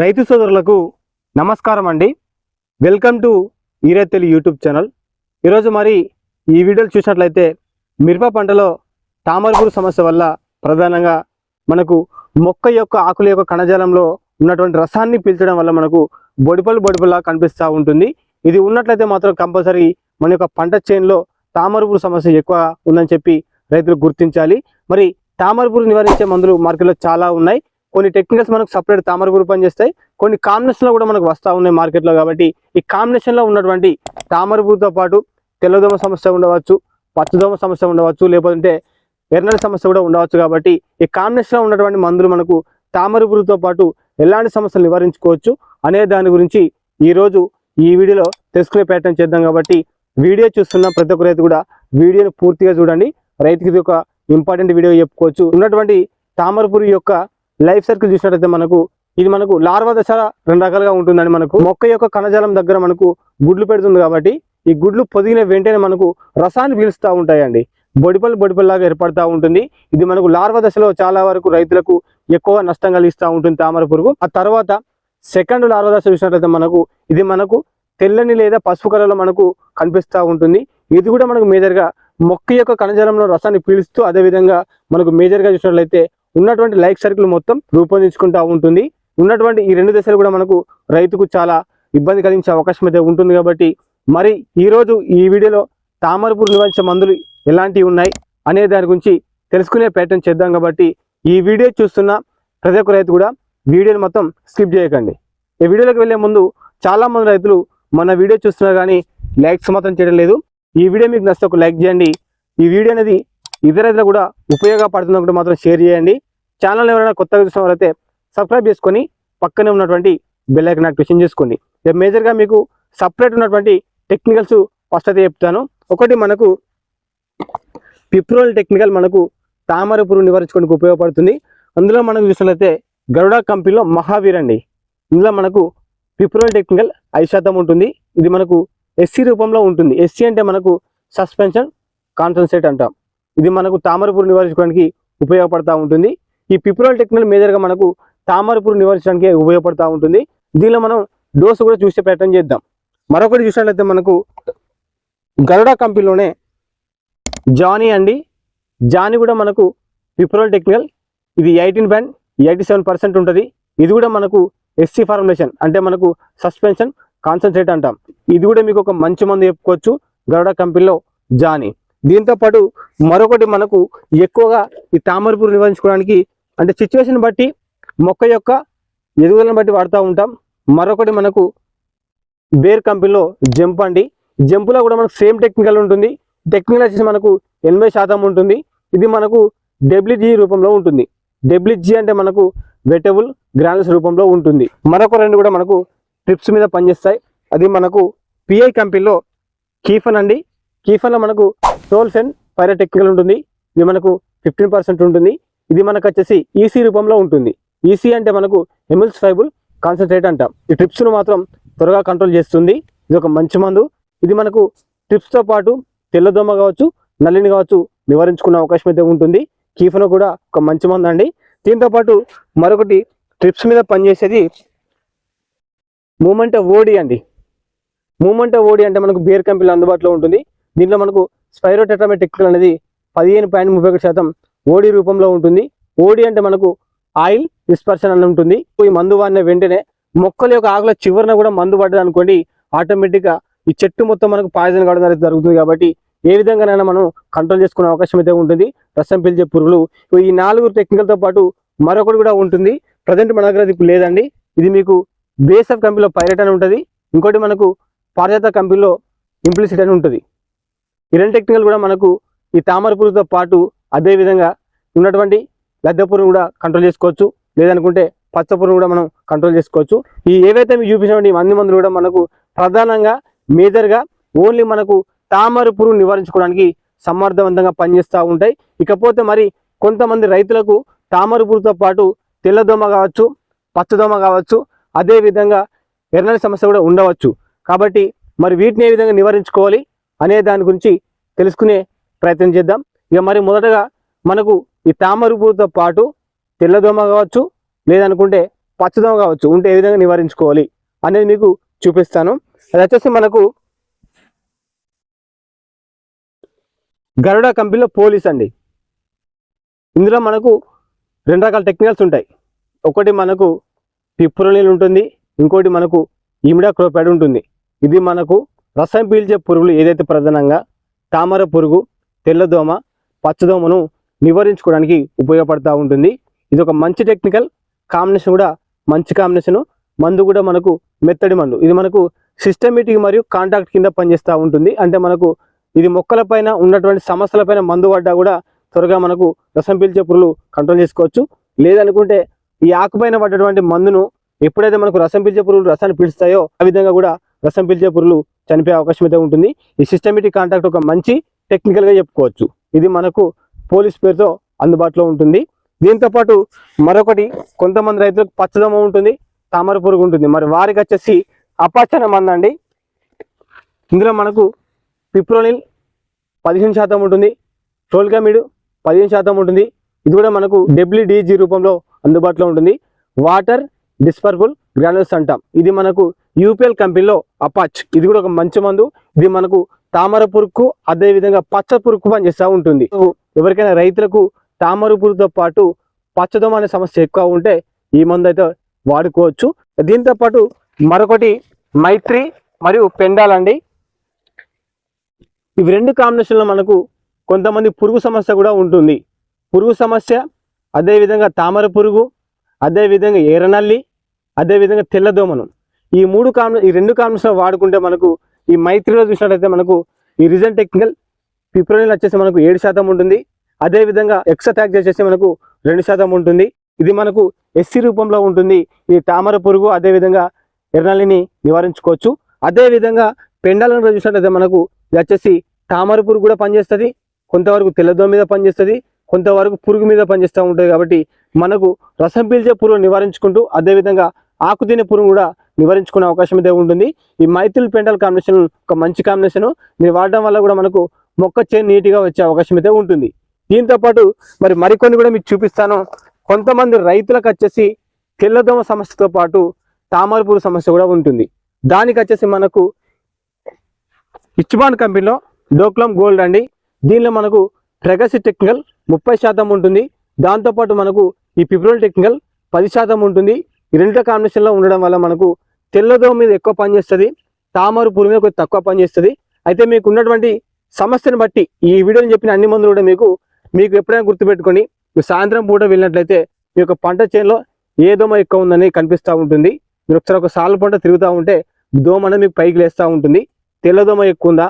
రైతు సోదరులకు నమస్కారం అండి. వెల్కమ్ టు ఈరెత్తెలి యూట్యూబ్ ఛానల్. ఈరోజు మరి ఈ వీడియోలు చూసినట్లయితే మిరప పంటలో తామరపురు సమస్య వల్ల ప్రధానంగా మనకు మొక్క యొక్క ఆకుల యొక్క కణజాలంలో ఉన్నటువంటి రసాన్ని పీల్చడం వల్ల మనకు బొడిపలు బొడిపలా కనిపిస్తూ ఉంటుంది. ఇది ఉన్నట్లయితే మాత్రం కంపల్సరీ మన యొక్క పంట చేనులో తామరపురు సమస్య ఎక్కువ ఉందని చెప్పి రైతులు గుర్తించాలి. మరి తామరపురు నివారించే మందులు మార్కెట్లో చాలా ఉన్నాయి. కొన్ని టెక్నికల్స్ మనకు సపరేట్ తామరపురు పనిచేస్తాయి కొన్ని కాంబినేషన్లో కూడా మనకు వస్తూ ఉన్నాయి మార్కెట్లో కాబట్టి ఈ కాంబినేషన్లో ఉన్నటువంటి తామరపురుతో పాటు తెల్లదోమ సమస్య ఉండవచ్చు పచ్చదోమ సమస్య ఉండవచ్చు లేకపోతే ఎర్రనెల సమస్య కూడా ఉండవచ్చు కాబట్టి ఈ కాంబినేషన్లో ఉన్నటువంటి మందులు మనకు తామరపురుతో పాటు ఎలాంటి సమస్యలు నివారించుకోవచ్చు అనే దాని గురించి ఈరోజు ఈ వీడియోలో తెలుసుకునే ప్రయత్నం చేద్దాం కాబట్టి వీడియో చూస్తున్న ప్రతి ఒక్క రైతు కూడా వీడియోని పూర్తిగా చూడండి. రైతుకి ఇది ఒక ఇంపార్టెంట్ వీడియో చెప్పుకోవచ్చు. ఉన్నటువంటి తామరపురి యొక్క లైఫ్ సర్కిల్ చూసినట్లయితే మనకు ఇది మనకు లార్వా దశ రెండు రకాలుగా ఉంటుందండి మనకు. మొక్క యొక్క కణజాలం దగ్గర మనకు గుడ్లు పెడుతుంది కాబట్టి ఈ గుడ్లు పొదిగిన వెంటనే మనకు రసాన్ని పీలుస్తూ ఉంటాయండి. బొడిపల్లి బొడిపల్లాగా ఏర్పడతా ఉంటుంది. ఇది మనకు లార్వా దశలో చాలా వరకు రైతులకు ఎక్కువ నష్టం కలిగిస్తూ ఉంటుంది తామర పురుగు. ఆ తర్వాత సెకండ్ లార్వా దశ చూసినట్లయితే మనకు ఇది మనకు తెల్లని లేదా పసుపు కలర్లో మనకు కనిపిస్తూ ఉంటుంది. ఇది కూడా మనకు మేజర్గా మొక్క యొక్క కణజాలంలో రసాన్ని పీలుస్తూ అదేవిధంగా మనకు మేజర్గా చూసినట్లయితే ఉన్నటువంటి లైఫ్ సర్కిల్ మొత్తం రూపొందించుకుంటూ ఉంటుంది. ఉన్నటువంటి ఈ రెండు దశలు కూడా మనకు రైతుకు చాలా ఇబ్బంది కలిగించే అవకాశం అయితే ఉంటుంది కాబట్టి మరి ఈరోజు ఈ వీడియోలో తామరపురు నివారించే మందులు ఎలాంటివి ఉన్నాయి అనే దాని గురించి తెలుసుకునే ప్రయత్నం చేద్దాం కాబట్టి ఈ వీడియో చూస్తున్న ప్రతి ఒక్క రైతు కూడా వీడియోని మొత్తం స్కిప్ చేయకండి. ఈ వీడియోలోకి వెళ్ళే ముందు చాలామంది రైతులు మన వీడియో చూస్తున్నారు కానీ లైక్స్ మాత్రం చేయడం లేదు. ఈ వీడియో మీకు నచ్చితే ఒక లైక్ చేయండి. ఈ వీడియో అనేది ఇతర రైతులకు కూడా ఉపయోగపడుతున్నప్పుడు మాత్రం షేర్ చేయండి. ఛానల్ ఎవరైనా కొత్తగా చూసిన వారైతే సబ్స్క్రైబ్ చేసుకొని పక్కనే ఉన్నటువంటి బెల్ ఐకన్ యాక్టివేషన్ చేసుకోండి. మేజర్గా మీకు సపరేట్ ఉన్నటువంటి టెక్నికల్స్ ఫస్ట్ అయితే చెప్తాను. ఒకటి మనకు పిప్రోల్ టెక్నికల్ మనకు తామర పురుగు నివారించుకోవడానికి ఉపయోగపడుతుంది. అందులో మనకు చూసినట్లయితే గరుడా కంపెనీలో మహావీర్ అండి. ఇందులో మనకు పిప్రోల్ టెక్నికల్ ఐదు శాతం ఉంటుంది. ఇది మనకు ఎస్సీ రూపంలో ఉంటుంది. ఎస్సీ అంటే మనకు సస్పెన్షన్ కాన్సన్సేట్ అంటాం. ఇది మనకు తామరపురు నివారించుకోవడానికి ఉపయోగపడతా ఉంటుంది. ఈ పిప్రోల్ టెక్నాలజీ మేజర్గా మనకు తామర నివారించడానికి ఉపయోగపడుతూ ఉంటుంది. దీనిలో మనం డోసు కూడా చూసే ప్రయత్నం చేద్దాం. మరొకటి చూసినట్లయితే మనకు గరుడా కంపెనీలోనే జానీ అండి. జానీ కూడా మనకు పిప్రోల్ టెక్నికల్ ఇది eighteen band eighty seven percent ఉంటుంది. ఇది కూడా మనకు ఎస్సీ ఫార్ములేషన్ అంటే మనకు సస్పెన్షన్ కాన్సన్ట్రేట్ అంటాం. ఇది కూడా మీకు ఒక మంచి మందు చెప్పుకోవచ్చు గరుడా కంపెనీలో జానీ. దీంతో పాటు మరొకటి మనకు ఎక్కువగా ఈ తామరపూర్ నివారించుకోవడానికి అంటే సిచ్యువేషన్ బట్టి మొక్క యొక్క ఎదుగుదలను బట్టి వాడుతూ ఉంటాం. మరొకటి మనకు బేర్ కంపెనీలో జంప్ అండి. జంపులో కూడా మనకు సేమ్ టెక్నికల్ ఉంటుంది. టెక్నికల్ వచ్చేసి మనకు ఎనభై శాతం ఉంటుంది. ఇది మనకు డబ్ల్యూజీ రూపంలో ఉంటుంది. డబ్ల్యూజీ అంటే మనకు వెటబుల్ గ్రానుల్స్ రూపంలో ఉంటుంది. మరొక రెండు కూడా మనకు ట్రిప్స్ మీద పనిచేస్తాయి. అది మనకు పిఐ కంపెనీలో కీఫన్ అండి. కీఫన్లో మనకు టోల్స్ అండ్ పైరా టెక్నికల్ ఉంటుంది. ఇది మనకు ఫిఫ్టీన్ పర్సెంట్ ఉంటుంది. ఇది మనకు వచ్చేసి ఈసీ రూపంలో ఉంటుంది. ఈసీ అంటే మనకు ఎమిల్స్ ఫైబుల్ కాన్సన్ట్రేట్ అంటాం. ఈ ట్రిప్స్ను మాత్రం త్వరగా కంట్రోల్ చేస్తుంది. ఇది ఒక మంచి మందు. ఇది మనకు ట్రిప్స్తో పాటు తెల్లదోమ కావచ్చు నల్లిని కావచ్చు నివారించుకునే అవకాశం అయితే ఉంటుంది. కీఫను కూడా ఒక మంచి మందు అండి. దీంతో పాటు మరొకటి ట్రిప్స్ మీద పనిచేసేది మూమెంట్ ఓడి అండి. మూమెంట్ ఓడి అంటే మనకు బేర్ కంపెనీలో అందుబాటులో ఉంటుంది. దీంట్లో మనకు స్పైరో టెట్రామెటిక్ అనేది పదిహేను పాయింట్ ముప్పై ఒకటి శాతం ఓడి రూపంలో ఉంటుంది. ఓడి అంటే మనకు ఆయిల్ డిస్పర్షన్ అని ఉంటుంది. ఈ మందు వాడిన వెంటనే మొక్కల యొక్క ఆకుల చివరన కూడా మందు పడ్డది అనుకోండి ఆటోమేటిక్గా ఈ చెట్టు మొత్తం మనకు పాయిజన్ కావడం అనేది జరుగుతుంది కాబట్టి ఏ విధంగానైనా మనం కంట్రోల్ చేసుకునే అవకాశం అయితే ఉంటుంది. రసం పీల్చే పురుగులు ఈ నాలుగు టెక్నికల్తో పాటు మరొకటి కూడా ఉంటుంది. ప్రజెంట్ మన దగ్గర ఇప్పుడు లేదండి. ఇది మీకు బేస్ ఆఫ్ కంపెనీలో పైరెట్ అని ఉంటుంది. ఇంకోటి మనకు పారిజాత కంపెనీలో ఇంప్లిసిట్ అని ఉంటుంది. ఈ రెండు టెక్నికల్ కూడా మనకు ఈ తామర పురుగుతో పాటు అదేవిధంగా ఉన్నటువంటి లద్దె కూడా కంట్రోల్ చేసుకోవచ్చు. లేదనుకుంటే పచ్చ పురుగు కూడా మనం కంట్రోల్ చేసుకోవచ్చు. ఈ ఏవైతే మీకు చూపించినటువంటి మంది మందులు కూడా మనకు ప్రధానంగా మేజర్గా ఓన్లీ మనకు తామర పురుగు నివారించుకోవడానికి సమర్థవంతంగా పనిచేస్తూ ఉంటాయి. ఇకపోతే మరి కొంతమంది రైతులకు తామర పురుగుతో పాటు తెల్లదోమ కావచ్చు పచ్చదోమ కావచ్చు అదేవిధంగా ఎర్రని సమస్య కూడా ఉండవచ్చు. కాబట్టి మరి వీటిని ఏ విధంగా నివారించుకోవాలి అనే దాని గురించి తెలుసుకునే ప్రయత్నం చేద్దాం. ఇక మరి మొదటగా మనకు ఈ తామర పురుగుతో పాటు తెల్లదోమ కావచ్చు లేదనుకుంటే పచ్చదోమ కావచ్చు ఉంటే ఏ విధంగా నివారించుకోవాలి అనేది మీకు చూపిస్తాను. అది వచ్చేసి మనకు గరుడ కంపెనీలో పోలీస్ అండి. ఇందులో మనకు రెండు రకాల టెక్నికల్స్ ఉంటాయి. ఒకటి మనకు పిప్రోనిల్ ఉంటుంది ఇంకోటి మనకు ఇమిడాక్రోపైడ్ ఉంటుంది. ఇది మనకు రసం పీల్చే పురుగులు ఏదైతే ప్రధానంగా తామర పురుగు తెల్లదోమ పచ్చదోమను నివారించుకోవడానికి ఉపయోగపడుతూ ఉంటుంది. ఇది ఒక మంచి టెక్నికల్ కాంబినేషన్ కూడా మంచి కాంబినేషన్ మందు కూడా మనకు మెత్తడి మందు. ఇది మనకు సిస్టమేటిక్ మరియు కాంటాక్ట్ కింద పనిచేస్తూ ఉంటుంది. అంటే మనకు ఇది మొక్కలపైన ఉన్నటువంటి సమస్యలపైన మందు పడ్డా కూడా త్వరగా మనకు రసం పీల్చే పురుగులు కంట్రోల్ చేసుకోవచ్చు. లేదనుకుంటే ఈ ఆకుపైన పడ్డటువంటి మందును ఎప్పుడైతే మనకు రసం పీల్చే పురుగులు రసాన్ని పీల్స్తాయో ఆ విధంగా కూడా రసం పీల్చే పురుగులు చనిపోయే అవకాశం అయితే ఉంటుంది. ఈ సిస్టమేటిక్ కాంటాక్ట్ ఒక మంచి టెక్నికల్గా చెప్పుకోవచ్చు. ఇది మనకు పోలీస్ పేరుతో అందుబాటులో ఉంటుంది. దీంతో పాటు మరొకటి కొంతమంది రైతులకు పచ్చదమ ఉంటుంది తామర పురుగు ఉంటుంది. మరి వారికి వచ్చేసి అపాచన మందు అండి ఇందులో మనకు పిప్రోనిల్ పదిహేను శాతం ఉంటుంది టోల్కామిడ్ పదిహేను శాతం ఉంటుంది. ఇది కూడా మనకు డబ్ల్యూడిజీ రూపంలో అందుబాటులో ఉంటుంది. వాటర్ డిస్పర్బుల్ గ్రానుల్స్ అంటాం. ఇది మనకు యూపీఎల్ కంపెనీలో అపాచ్. ఇది కూడా ఒక మంచి మందు. ఇది మనకు తామర పురుకు అదే విధంగా పచ్చ పురుకు పనిచేస్తూ ఉంటుంది. ఎవరికైనా రైతులకు తామర పురుగుతో పాటు పచ్చదోమ అనే సమస్య ఎక్కువ ఉంటే ఈ మందు అయితే వాడుకోవచ్చు. దీంతో పాటు మరొకటి మైత్రి మరియు పెండాలండి ఇవి రెండు కాంబినేషన్లో మనకు కొంతమంది పురుగు సమస్య కూడా ఉంటుంది. పురుగు సమస్య అదేవిధంగా తామర పురుగు అదేవిధంగా ఎర్రనల్లి అదేవిధంగా తెల్లదోమను ఈ మూడు కాంబినే ఈ రెండు కాంబినేషన్లో వాడుకుంటే మనకు ఈ మైత్రిలో చూసినట్లయితే మనకు ఈ రిజన్ టెక్నికల్ పిప్రోనిల్ వచ్చేసి మనకు ఏడు శాతం ఉంటుంది. అదేవిధంగా ఎక్సటాక్ చేసేసి మనకు రెండు శాతం ఉంటుంది. ఇది మనకు ఎస్సీ రూపంలో ఉంటుంది. ఈ తామర పురుగు అదేవిధంగా ఎర్రనల్లిని నివారించుకోవచ్చు. అదేవిధంగా పెండాలను చూసినట్లయితే మనకు ఇది వచ్చేసి తామర పురుగు కూడా పనిచేస్తుంది. కొంతవరకు తెల్లదోమ మీద పనిచేస్తుంది. కొంతవరకు పురుగు మీద పనిచేస్తూ ఉంటుంది కాబట్టి మనకు రసం పీల్చే పురుగు నివారించుకుంటూ అదేవిధంగా ఆకు తినే పురుగు కూడా నివారించుకునే అవకాశం అయితే ఉంటుంది. ఈ మైథిల్ పెండల్ కాంబినేషన్ ఒక మంచి కాంబినేషన్ మీరు వాడడం వల్ల కూడా మనకు మొక్క చేను నీట్గా వచ్చే అవకాశం అయితే ఉంటుంది. దీంతో పాటు మరి మరికొన్ని కూడా మీకు చూపిస్తాను. కొంతమంది రైతులకు వచ్చేసి తెల్లదోమ సమస్యతో పాటు తామరపూరు సమస్య కూడా ఉంటుంది. దానికి వచ్చేసి మనకు ఇచ్బాన్ కంపెనీలో డోక్లమ్ గోల్డ్ అండి. దీనిలో మనకు ట్రెగసి టెక్నికల్ ముప్పై శాతం ఉంటుంది. దాంతోపాటు మనకు ఈ పిప్రోల్ టెక్నికల్ పది శాతం ఉంటుంది. ఈ రెండు కాంబినేషన్లో ఉండడం వల్ల మనకు తెల్లదోమ మీద ఎక్కువ పనిచేస్తుంది తామర పురుగు మీద కొద్దిగా తక్కువ పనిచేస్తుంది అయితే మీకు ఉన్నటువంటి సమస్యను బట్టి ఈ వీడియోని చెప్పిన అన్ని మందులు కూడా మీకు మీకు ఎప్పుడైనా గుర్తుపెట్టుకొని మీరు సాయంత్రం పూట వెళ్ళినట్లయితే మీ యొక్క పంట చేనులో ఏ దోమ ఎక్కువ ఉందని కనిపిస్తూ ఉంటుంది. మీరు ఒకసారి ఒక సాల్ పంట తిరుగుతూ ఉంటే దోమ అనేది మీకు పైకి లేస్తూ ఉంటుంది. తెల్లదోమ ఎక్కువ ఉందా?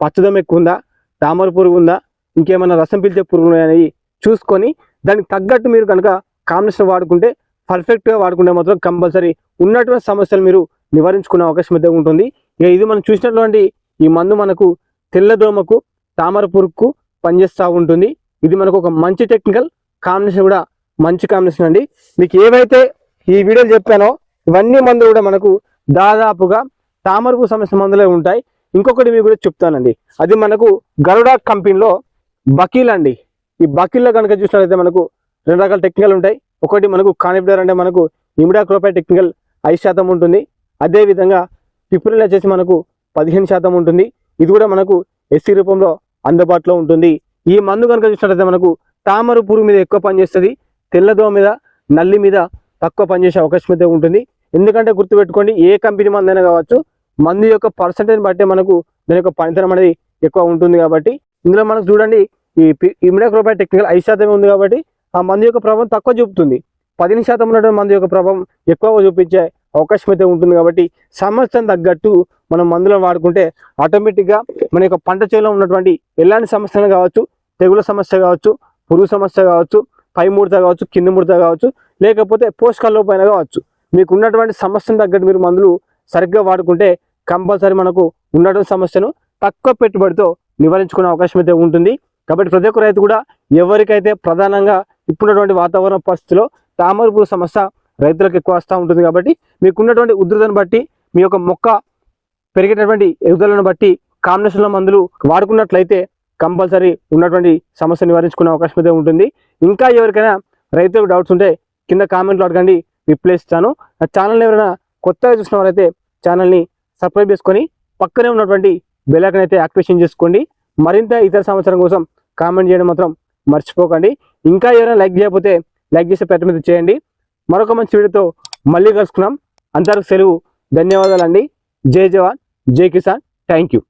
పచ్చదోమ ఎక్కువ ఉందా? తామర పురుగు ఉందా? ఇంకేమైనా రసం పీల్చే పురుగులు అనేవి చూసుకొని దానికి తగ్గట్టు మీరు కనుక కాంబినేషన్ వాడుకుంటే పర్ఫెక్ట్గా వాడుకుంటే మాత్రం కంపల్సరీ ఉన్నటువంటి సమస్యలు మీరు నివారించుకునే అవకాశం అయితే ఉంటుంది. ఇక ఇది మనం చూసినటువంటి ఈ మందు మనకు తెల్లదోమకు తామర పురుగుకు పనిచేస్తూ ఉంటుంది. ఇది మనకు ఒక మంచి టెక్నికల్ కాంబినేషన్ కూడా మంచి కాంబినేషన్ అండి. మీకు ఏవైతే ఈ వీడియోలు చెప్పానో ఇవన్నీ మందులు కూడా మనకు దాదాపుగా తామరపు సమస్య మందులే ఉంటాయి. ఇంకొకటి మీకు కూడా చెప్తానండి. అది మనకు గరుడా కంపెనీలో బకీల్ అండి. ఈ బకీల్లో కనుక చూసినట్లయితే మనకు రెండు రకాల టెక్నికల్ ఉంటాయి. ఒకటి మనకు కానిఫ్డర్ అంటే మనకు ఇమిడాక్రోపై టెక్నికల్ ఐదు శాతం ఉంటుంది. అదేవిధంగా పిప్రిల్ వచ్చేసి మనకు పదిహేను శాతం ఉంటుంది. ఇది కూడా మనకు ఎస్సీ రూపంలో అందుబాటులో ఉంటుంది. ఈ మందు కనుక చూసినట్లయితే మనకు తామర పురుగు మీద ఎక్కువ పనిచేస్తుంది తెల్లదోమ మీద నల్లి మీద తక్కువ పనిచేసే అవకాశం అయితే ఉంటుంది. ఎందుకంటే గుర్తుపెట్టుకోండి ఏ కంపెనీ మందు అయినా కావచ్చు మందు యొక్క పర్సంటేజ్ బట్టే మనకు దాని యొక్క పనితనం అనేది ఎక్కువ ఉంటుంది కాబట్టి. ఇందులో మనకు చూడండి ఈ ఇమిడాక్రోపై టెక్నికల్ ఐదు శాతమే ఉంది కాబట్టి ఆ మందు యొక్క ప్రభావం తక్కువ చూపుతుంది. పదిహేను శాతం ఉన్నటువంటి మందు యొక్క ప్రభావం ఎక్కువ చూపించే అవకాశం అయితే ఉంటుంది కాబట్టి సమస్యను తగ్గట్టు మనం మందులను వాడుకుంటే ఆటోమేటిక్గా మన యొక్క పంట చేలో ఉన్నటువంటి ఎలాంటి సమస్యలు కావచ్చు తెగుల సమస్య కావచ్చు పురుగు సమస్య కావచ్చు పై ముడత కావచ్చు కింద ముడత కావచ్చు లేకపోతే పోషకాల లోపైన కావచ్చు. మీకు ఉన్నటువంటి సమస్యను తగ్గట్టు మీరు మందులు సరిగ్గా వాడుకుంటే కంపల్సరీ మనకు ఉన్నటువంటి సమస్యను తక్కువ పెట్టుబడితో నివారించుకునే అవకాశం అయితే ఉంటుంది. కాబట్టి ప్రతి ఒక్క రైతు కూడా ఎవరికైతే ప్రధానంగా ఇప్పుడున్నటువంటి వాతావరణ పరిస్థితిలో తామర పురుగు సమస్య రైతులకు ఎక్కువ వస్తూ ఉంటుంది కాబట్టి మీకున్నటువంటి ఉధృతను బట్టి మీ యొక్క మొక్క పెరిగేటటువంటి ఎదుగుదలను బట్టి కాంబినేషన్లో మందులు వాడుకున్నట్లయితే కంపల్సరీ ఉన్నటువంటి సమస్య నివారించుకునే అవకాశం అయితే ఉంటుంది. ఇంకా ఎవరికైనా రైతులకు డౌట్స్ ఉంటే కింద కామెంట్లు అడగండి రిప్లై ఇస్తాను. నా ఛానల్ ఎవరైనా కొత్తగా చూసిన వారైతే ఛానల్ని సబ్స్క్రైబ్ చేసుకొని పక్కనే ఉన్నటువంటి బెల్ అయితే యాక్టివేషన్ చేసుకోండి. మరింత ఇతర సమాచారం కోసం కామెంట్ చేయడం మాత్రం మర్చిపోకండి. ఇంకా ఎవరైనా లైక్ చేయకపోతే లైక్ చేసే ప్రయత్నం చేయండి. మరొక మంచి వీడియోతో మళ్ళీ కలుసుకున్నాం అంతవరకు సెలవు ధన్యవాదాలండి. జై జవాన్ జై కిసాన్. Thank you.